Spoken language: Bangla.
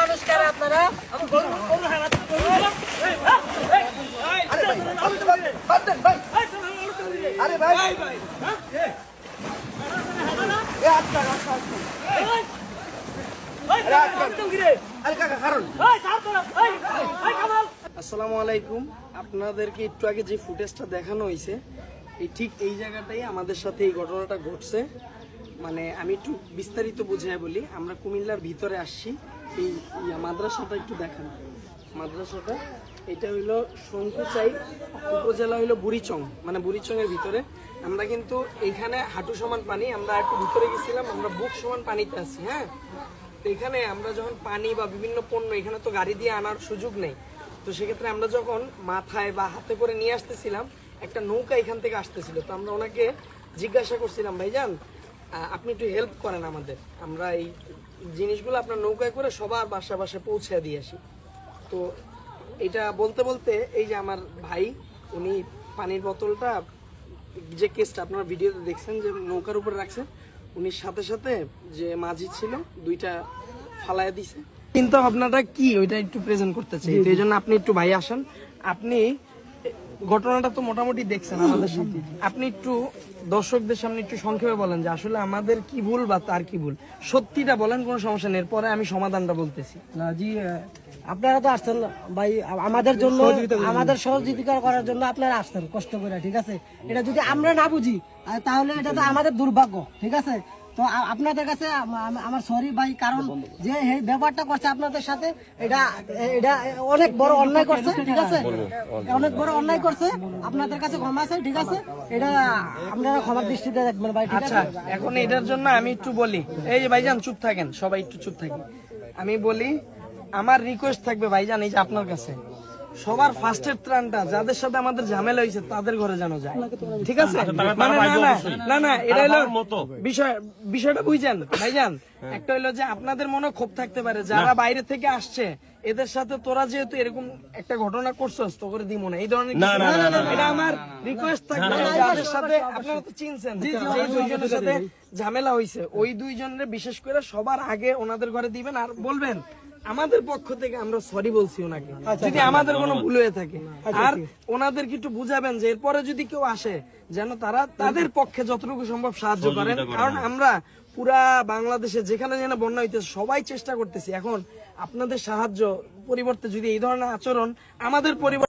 মানুষ কারা আপনারা আরে ভাই। এ। আচ্ছা আচ্ছা আরে কাকা আসসালামু আলাইকুম। আপনাদেরকে একটু আগে যে ফুটেজটা দেখানো হয়েছে এই ঠিক এই জায়গাটাই আমাদের সাথে এই ঘটনাটা ঘটছে। মানে আমি একটু বিস্তারিত বুঝিয়ে বলি। আমরা কুমিল্লার ভিতরে আসছি। এই মাদ্রাসাটা একটু দেখান। মাদ্রাসাটা, এটা হইল শঙ্কুচাই, উপজেলা হইল বুড়িচং। মানে বুড়িচংয়ের ভিতরে। আমরা কিন্তু এখানে হাঁটু সমান পানি, আমরা একটু ভিতরে গেছিলাম, আমরা বুক সমান পানিতে আছি হ্যাঁ? তো এখানে আমরা যখন পানি বা বিভিন্ন পণ্য, এখানে তো গাড়ি দিয়ে আনার সুযোগ নেই। তো সেক্ষেত্রে আমরা যখন মাথায় বা হাতে করে নিয়ে আসতেছিলাম, একটা নৌকা এখান থেকে আসতেছিল। তো আমরা ওনাকে জিজ্ঞাসা করছিলাম, ভাইজান আপনি একটু হেল্প করেন আমাদের। আমরা এই জিনিসগুলো আপনার নৌকায় করে সবার বাসা বাসায় পৌঁছে দিয়ে আসি। তো এটা বলতে বলতে এই যে আমার ভাই উনি পানির বোতলটা যে কেসটা আপনারা ভিডিওতে দেখছেন যে নৌকার উপরে রাখছেন উনি সাথে সাথে যে মাঝি ছিল দুইটা ফালায় দিছে। চিন্তা ভাবনাটা কি? ওইটা একটু প্রেজেন্ট করতে চাই। তো এই জন্য আপনি একটু ভাই আসেন। আপনি ঘটনাটা তো মোটামুটি দেখছেন আমাদের সামনে। আপনি একটু দর্শকদের সামনে একটু সংক্ষেপে বলেন যে আসলে আমাদের কি ভুল বা তার কি ভুল? সত্যিটা বলেন কোনো সমস্যা নেই। এরপরে আমি সমাধানটা বলতেছি। না জি আপনারা তো আসছেন ভাই আমাদের জন্য আমাদের সহযোগিতা করার জন্য আপনারা আসছেন কষ্ট করে ঠিক আছে? এটা যদি আমরা না বুঝি তাহলে এটা তো আমাদের দুর্ভাগ্য ঠিক আছে? তো আপনাদের কাছে আম- আম- আমার সরি ভাই, কারণ যে এই ব্যাপারটা করছে আপনাদের সাথে, এটা এটা অনেক বড় অন্যায় করছে, ঠিক আছে? অনেক বড় অন্যায় করছে, আপনাদের কাছে ক্ষমা আছে, ঠিক আছে? এটা আপনারা ক্ষমার দৃষ্টিতে দেখবেন ভাই আচ্ছা এখন এটার জন্য আমি একটু বলি। এই যে ভাইজান, চুপ থাকেন, সবাই একটু চুপ থাকেন। আমি বলি, আমার রিকোয়েস্ট থাকবে ভাইজান, এই যে আপনার কাছে। সবার ফার্স্টের ত্রাণটা যাদের সাথে আমাদের ঝামেলা হয়েছে তাদের ঘরে জানো যায় ঠিক আছে মানে না না না না এটা হলো বিষয় বিষয়টা বুঝছেন ভাইজান একটা হলো যে আপনাদের মনে ক্ষোভ থাকতে পারে যারা বাইরে থেকে আসছে এদের সাথে তোরা যেহেতু এরকম একটা ঘটনা করছস তো করে দিব না এই ধরনের কিছু না। এটা আমার রিকোয়েস্ট থাকবে যাদের সাথে আপনারা তো চিনছেন যে দুইজনের সাথে ঝামেলা হয়েছে ওই দুইজনের বিশেষ করে সবার আগে ওনাদের ঘরে দিবেন আর বলবেন আমাদের পক্ষ থেকে আমরা সরি বলছি ওনাকে। যদি আমাদের কোনো ভুল হয়ে থাকে। আর ওনাদেরকে একটু বুঝাবেন যে এরপরে যদি কেউ আসে যেন তারা তাদের পক্ষে যতটুকু সম্ভব সাহায্য করেন। কারণ আমরা পুরা বাংলাদেশে যেখানে যেন বন্যা হইতেছে সবাই চেষ্টা করতেছি। এখন আপনাদের সাহায্য পরিবর্তে যদি এই ধরনের আচরণ আমাদের পরিবর্তে